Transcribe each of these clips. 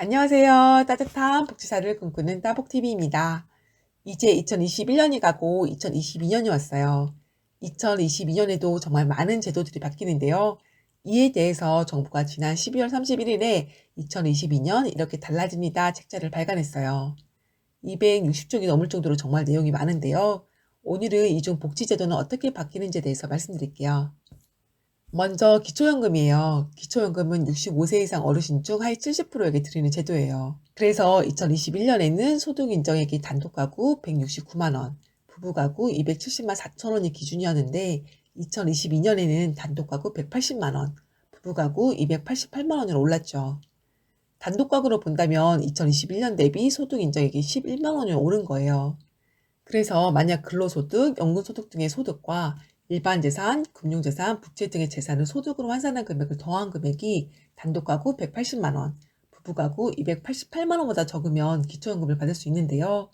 안녕하세요. 따뜻한 복지사를 꿈꾸는 따복TV입니다. 이제 2021년이 가고 2022년이 왔어요. 2022년에도 정말 많은 제도들이 바뀌는데요. 이에 대해서 정부가 지난 12월 31일에 2022년 이렇게 달라집니다 책자를 발간했어요. 260쪽이 넘을 정도로 정말 내용이 많은데요. 오늘은 이중 복지제도는 어떻게 바뀌는지에 대해서 말씀드릴게요. 먼저 기초연금이에요. 기초연금은 65세 이상 어르신 중 하위 70%에게 드리는 제도예요. 그래서 2021년에는 소득 인정액이 단독 가구 169만 원, 부부 가구 270만 4천 원이 기준이었는데 2022년에는 단독 가구 180만 원, 부부 가구 288만 원으로 올랐죠. 단독 가구로 본다면 2021년 대비 소득 인정액이 11만 원이 오른 거예요. 그래서 만약 근로소득, 연금소득 등의 소득과 일반 재산, 금융재산, 부채 등의 재산을 소득으로 환산한 금액을 더한 금액이 단독 가구 180만 원, 부부 가구 288만 원보다 적으면 기초연금을 받을 수 있는데요.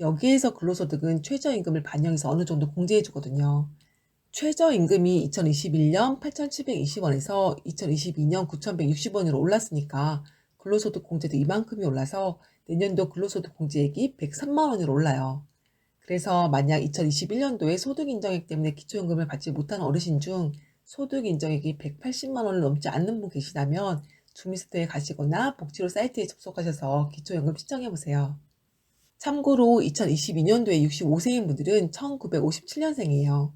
여기에서 근로소득은 최저임금을 반영해서 어느 정도 공제해 주거든요. 최저임금이 2021년 8,720원에서 2022년 9,160원으로 올랐으니까 근로소득 공제도 이만큼이 올라서 내년도 근로소득 공제액이 103만 원으로 올라요. 그래서 만약 2021년도에 소득 인정액 때문에 기초연금을 받지 못한 어르신 중 소득 인정액이 180만 원을 넘지 않는 분 계시다면 주민센터에 가시거나 복지로 사이트에 접속하셔서 기초연금 신청해 보세요. 참고로 2022년도에 65세인 분들은 1957년생이에요.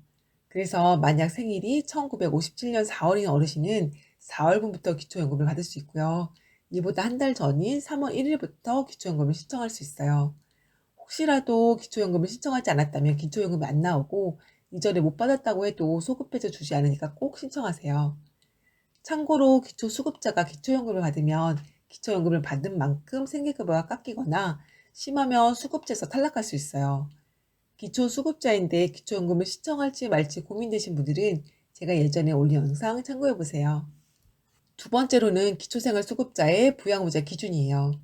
그래서 만약 생일이 1957년 4월인 어르신은 4월분부터 기초연금을 받을 수 있고요. 이보다 한 달 전인 3월 1일부터 기초연금을 신청할 수 있어요. 혹시라도 기초연금을 신청하지 않았다면 기초연금이 안 나오고 이전에 못 받았다고 해도 소급해서 주지 않으니까 꼭 신청하세요. 참고로 기초수급자가 기초연금을 받으면 기초연금을 받은 만큼 생계급여가 깎이거나 심하면 수급자에서 탈락할 수 있어요. 기초수급자인데 기초연금을 신청할지 말지 고민되신 분들은 제가 예전에 올린 영상 참고해보세요. 두 번째로는 기초생활수급자의 부양부자 기준이에요.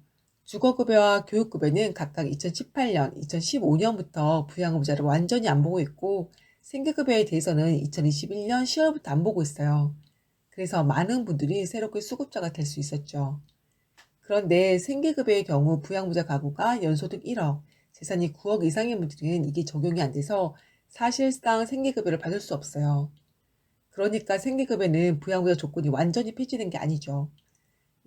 주거급여와 교육급여는 각각 2018년, 2015년부터 부양급여자를 완전히 안 보고 있고 생계급여에 대해서는 2021년 10월부터 안 보고 있어요. 그래서 많은 분들이 새롭게 수급자가 될 수 있었죠. 그런데 생계급여의 경우 부양부자 가구가 연소득 1억, 재산이 9억 이상인 분들은 이게 적용이 안 돼서 사실상 생계급여를 받을 수 없어요. 그러니까 생계급여는 부양부자 조건이 완전히 폐지된 게 아니죠.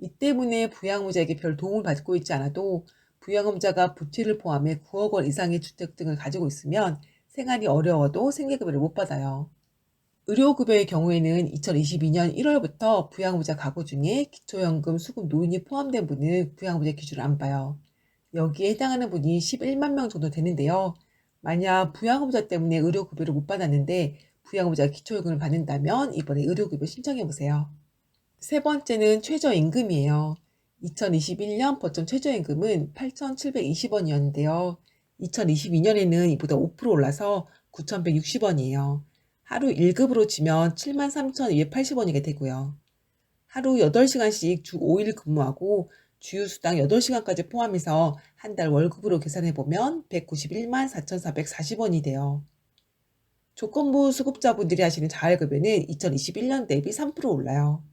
이 때문에 부양의자에게 별 도움을 받고 있지 않아도 부양의자가 부채를 포함해 9억 원 이상의 주택 등을 가지고 있으면 생활이 어려워도 생계급여를 못 받아요. 의료급여의 경우에는 2022년 1월부터 부양의자 가구 중에 기초연금 수급 노인이 포함된 분은 부양의자 기준을 안 봐요. 여기에 해당하는 분이 11만 명 정도 되는데요. 만약 부양의자 때문에 의료급여를 못 받았는데 부양의자 기초연금을 받는다면 이번에 의료급여 신청해 보세요. 세 번째는 최저임금이에요. 2021년 버점 최저임금은 8,720원이었는데요. 2022년에는 이보다 5% 올라서 9,160원이에요. 하루 1급으로 치면 73,280원이게 되고요. 하루 8시간씩 주 5일 근무하고 주휴수당 8시간까지 포함해서 한 달 월급으로 계산해보면 191만 4,440원이 돼요. 조건부 수급자분들이 하시는 자활급여는 2021년 대비 3% 올라요.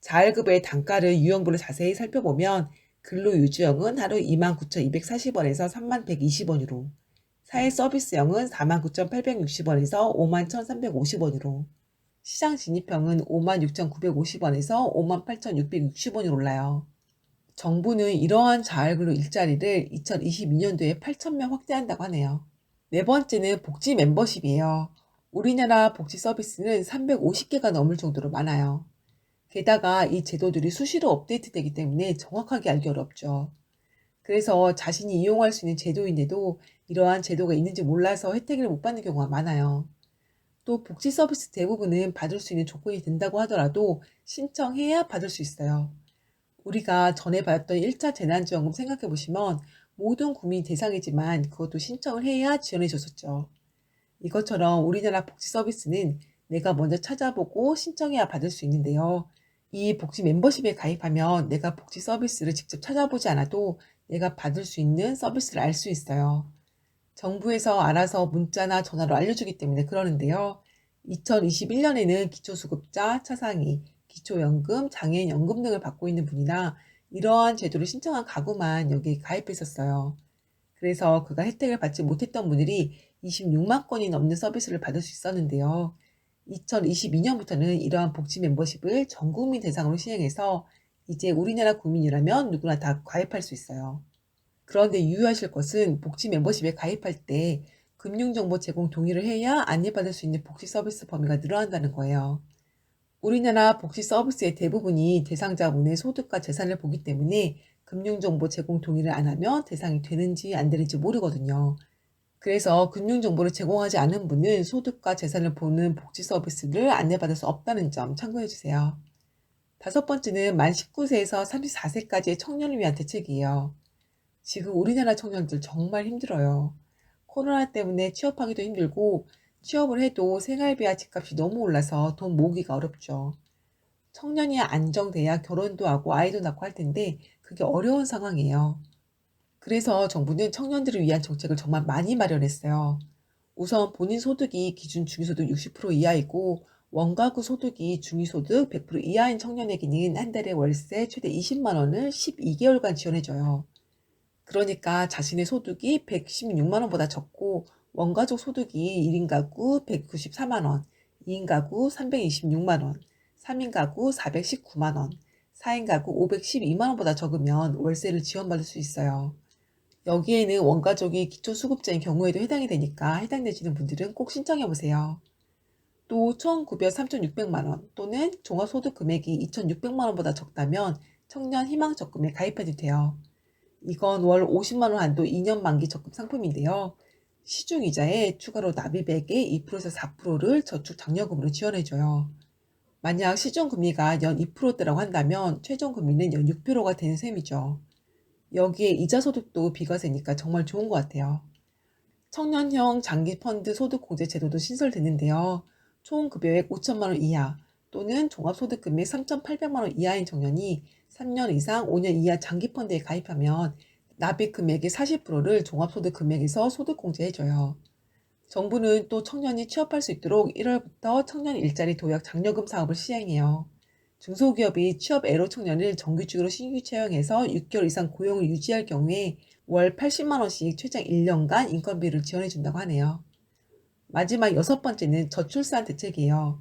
자활급의 단가를 유형별로 자세히 살펴보면 근로유지형은 하루 29,240원에서 31,120원으로 사회 서비스형은 49,860원에서 51,350원으로 시장 진입형은 56,950원에서 58,660원이 올라요. 정부는 이러한 자활근로 일자리를 2022년도에 8,000명 확대한다고 하네요. 네 번째는 복지 멤버십이에요. 우리나라 복지 서비스는 350개가 넘을 정도로 많아요. 게다가 이 제도들이 수시로 업데이트되기 때문에 정확하게 알기 어렵죠. 그래서 자신이 이용할 수 있는 제도인데도 이러한 제도가 있는지 몰라서 혜택을 못 받는 경우가 많아요. 또 복지 서비스 대부분은 받을 수 있는 조건이 된다고 하더라도 신청해야 받을 수 있어요. 우리가 전에 받았던 1차 재난지원금 생각해 보시면 모든 국민이 대상이지만 그것도 신청을 해야 지원해 줬었죠. 이것처럼 우리나라 복지 서비스는 내가 먼저 찾아보고 신청해야 받을 수 있는데요. 이 복지 멤버십에 가입하면 내가 복지 서비스를 직접 찾아보지 않아도 내가 받을 수 있는 서비스를 알 수 있어요. 정부에서 알아서 문자나 전화로 알려주기 때문에 그러는데요. 2021년에는 기초수급자, 차상위, 기초연금, 장애인연금 등을 받고 있는 분이나 이러한 제도를 신청한 가구만 여기에 가입했었어요. 그래서 그가 혜택을 받지 못했던 분들이 26만 건이 넘는 서비스를 받을 수 있었는데요. 2022년부터는 이러한 복지 멤버십을 전 국민 대상으로 시행해서 이제 우리나라 국민이라면 누구나 다 가입할 수 있어요. 그런데 유의하실 것은 복지 멤버십에 가입할 때 금융정보 제공 동의를 해야 안내받을 수 있는 복지 서비스 범위가 늘어난다는 거예요. 우리나라 복지 서비스의 대부분이 대상자분의 소득과 재산을 보기 때문에 금융정보 제공 동의를 안 하면 대상이 되는지 안 되는지 모르거든요. 그래서 금융 정보를 제공하지 않은 분은 소득과 재산을 보는 복지 서비스를 안내받을 수 없다는 점 참고해 주세요. 다섯 번째는 만 19세에서 34세까지의 청년을 위한 대책이에요. 지금 우리나라 청년들 정말 힘들어요. 코로나 때문에 취업하기도 힘들고 취업을 해도 생활비와 집값이 너무 올라서 돈 모으기가 어렵죠. 청년이 안정돼야 결혼도 하고 아이도 낳고 할 텐데 그게 어려운 상황이에요. 그래서 정부는 청년들을 위한 정책을 정말 많이 마련했어요. 우선 본인 소득이 기준 중위소득 60% 이하이고 원가구 소득이 중위소득 100% 이하인 청년에게는 한 달에 월세 최대 20만 원을 12개월간 지원해줘요. 그러니까 자신의 소득이 116만 원보다 적고 원가족 소득이 1인 가구 194만 원, 2인 가구 326만 원, 3인 가구 419만 원, 4인 가구 512만 원보다 적으면 월세를 지원받을 수 있어요. 여기에는 원가족이 기초수급자인 경우에도 해당이 되니까 해당되시는 분들은 꼭 신청해 보세요. 또 총급여 3,600만 원 또는 종합소득 금액이 2,600만 원보다 적다면 청년 희망 적금에 가입해도 돼요. 이건 월 50만 원 한도 2년 만기 적금 상품인데요. 시중 이자에 추가로 납입액의 2%에서 4%를 저축 장려금으로 지원해줘요. 만약 시중 금리가 연 2%대라고 한다면 최종 금리는 연 6%가 되는 셈이죠. 여기에 이자 소득도 비과세니까 정말 좋은 것 같아요. 청년형 장기 펀드 소득 공제 제도도 신설됐는데요. 총 급여액 5천만 원 이하 또는 종합소득 금액 3,800만 원 이하인 청년이 3년 이상 5년 이하 장기 펀드에 가입하면 납입 금액의 40%를 종합소득 금액에서 소득 공제해줘요. 정부는 또 청년이 취업할 수 있도록 1월부터 청년 일자리 도약 장려금 사업을 시행해요. 중소기업이 취업 애로 청년을 정규직으로 신규 채용해서 6개월 이상 고용을 유지할 경우에 월 80만 원씩 최장 1년간 인건비를 지원해 준다고 하네요. 마지막 여섯 번째는 저출산 대책이에요.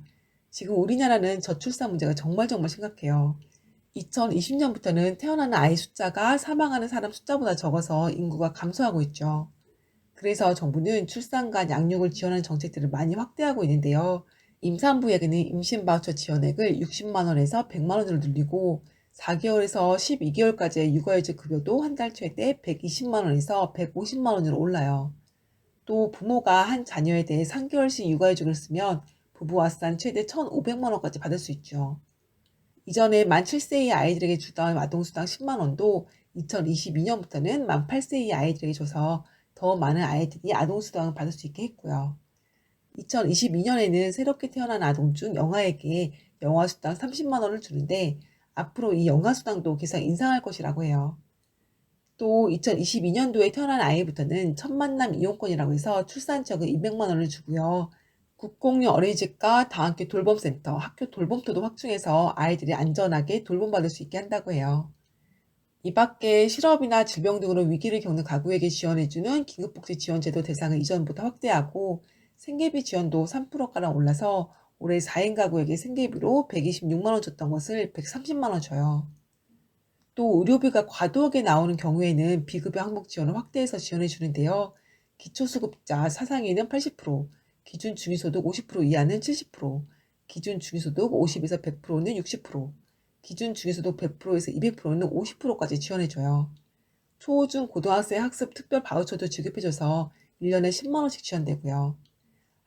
지금 우리나라는 저출산 문제가 정말 정말 심각해요. 2020년부터는 태어나는 아이 숫자가 사망하는 사람 숫자보다 적어서 인구가 감소하고 있죠. 그래서 정부는 출산과 양육을 지원하는 정책들을 많이 확대하고 있는데요. 임산부에게는 임신 바우처 지원액을 60만 원에서 100만 원으로 늘리고 4개월에서 12개월까지의 육아휴직 급여도 한 달 최대 120만 원에서 150만 원으로 올라요. 또 부모가 한 자녀에 대해 3개월씩 육아휴직을 쓰면 부부와 싼 최대 1,500만 원까지 받을 수 있죠. 이전에 만 7세 이하 아이들에게 주던 아동수당 10만 원도 2022년부터는 만 8세 이하 아이들에게 줘서 더 많은 아이들이 아동수당을 받을 수 있게 했고요. 2022년에는 새롭게 태어난 아동 중 영아에게 영아 수당 30만 원을 주는데 앞으로 이 영아 수당도 계속 인상할 것이라고 해요. 또 2022년도에 태어난 아이부터는 첫 만남 이용권이라고 해서 출산적은 200만 원을 주고요. 국공립 어린이집과 다학교 돌봄센터, 학교 돌봄터도 확충해서 아이들이 안전하게 돌봄받을 수 있게 한다고 해요. 이 밖에 실업이나 질병 등으로 위기를 겪는 가구에게 지원해주는 긴급복지 지원제도 대상을 이전보다 확대하고 생계비 지원도 3%가량 올라서 올해 4인 가구에게 생계비로 126만원 줬던 것을 130만원 줘요. 또 의료비가 과도하게 나오는 경우에는 비급여 항목 지원을 확대해서 지원해 주는데요. 기초수급자 사상위는 80%, 기준 중위소득 50% 이하는 70%, 기준 중위소득 50에서 100%는 60%, 기준 중위소득 100%에서 200%는 50%까지 지원해줘요. 초, 중, 고등학생 학습 특별 바우처도 지급해줘서 1년에 10만원씩 지원되고요.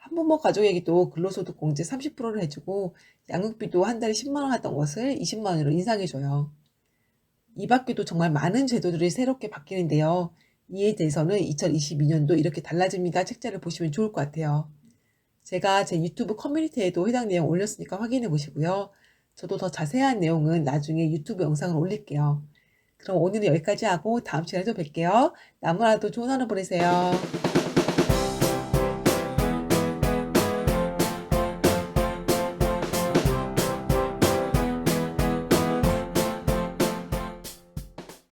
한부모 가족에게도 근로소득 공제 30%를 해주고 양육비도 한 달에 10만원 하던 것을 20만원으로 인상해줘요. 이 밖에도 정말 많은 제도들이 새롭게 바뀌는데요. 이에 대해서는 2022년도 이렇게 달라집니다 책자를 보시면 좋을 것 같아요. 제가 제 유튜브 커뮤니티에도 해당 내용 올렸으니까 확인해 보시고요. 저도 더 자세한 내용은 나중에 유튜브 영상을 올릴게요. 그럼 오늘은 여기까지 하고 다음 시간에 또 뵐게요. 나무라도 좋은 하루 보내세요.